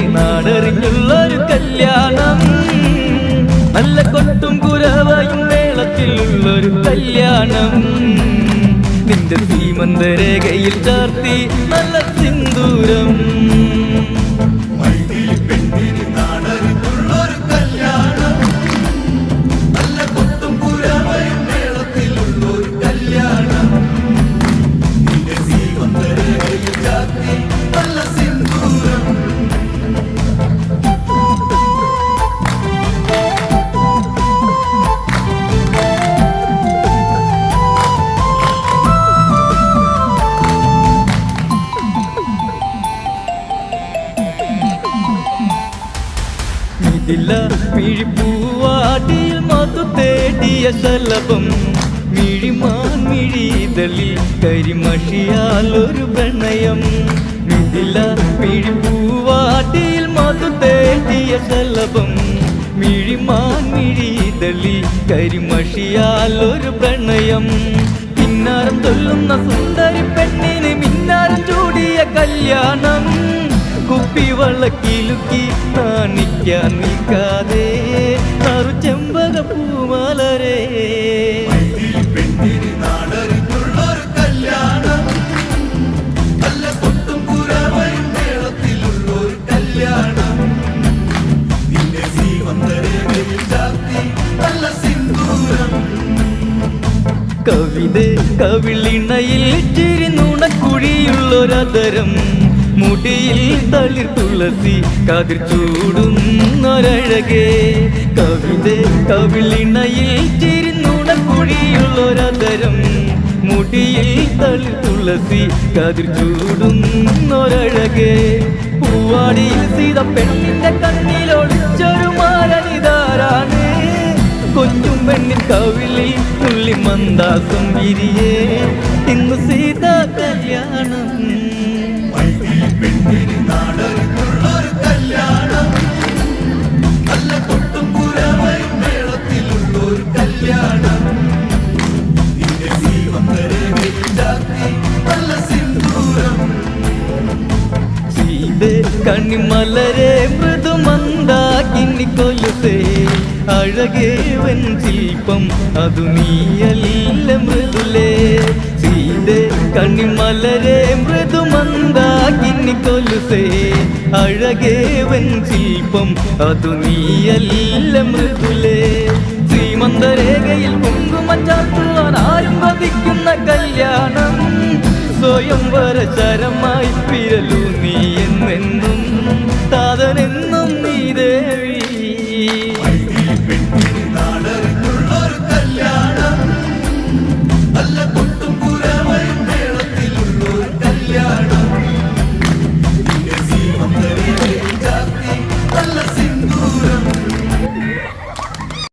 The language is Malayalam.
കൂടി നാടറിഞ്ഞുള്ളൊരു കല്യാണം. നല്ല കൊട്ടും കുരവയും മേളത്തിലുള്ളൊരു കല്യാണം. നിന്റെ സീമന്തരേഖയിൽ ചാർത്തി നല്ല സിന്ദൂരം ഇതില്ല മിഴിപ്പൂവാടിയിൽ മധു തേടിയ സലഭം മിഴിമാൻ മിഴിതളിൽ കരിമഷിയാൽ ഒരു പ്രണയം. ഇതില്ല മിഴിപ്പൂവാടിയിൽ മധു തേടിയ സലഭം മിഴിമാൻ മിഴിതളിൽ കരിമഷിയാൽ ഒരു പ്രണയം. പിന്നാരം തൊല്ലുന്ന സുന്ദരി പെണ്ണിന് നിന്റെ സീമന്തരേഖയിൽ ചാത്തി ചെമ്പക സിന്ദൂരം. കവിത കവിളിണയിൽ ചിരി നുണക്കുഴിയുള്ളൊരതരം മുടിയിൽ തളിർ തുളസി കതിർ ചൂടും ഒരഴകേ. കവിത കവിളിണയിൽ ചിരി കുഴിയുള്ളൊരതരം മുടിയിൽ തളിർ തുളസി കതിർ ചൂടും ഒരഴകേ. പൂവാടിയിൽ സീത പെണ്ണിന്റെ കണ്ണിലൊളിച്ചൊരു മാരനിതാരാണ് കൊഞ്ചും പെണ്ണിൻ കവിളിൽ തുള്ളി മന്ദാസം വിരിയേ. ഇന്ന് സീത കല്യാണം സീത കണ്ണിമലരെ മൃദുമന്ദാകിനി കൊല്ലത്തേ അഴകേവൻ ശില്പം അതു നീയല്ല മൃദുലേ. സീത കണ്ണിമലരെ മൃദുമന്ദാകിനി കൊലുസേ അഴകേവൻ ശില്പം അതു നീയല്ല മൃദുലേ. ശ്രീമന്തരേഖയിൽ കുങ്കുമച്ചാർത്തുവാൻ ആരും വധിക്കുന്ന കല്യാണം സ്വയം വരചരമായി വിരലു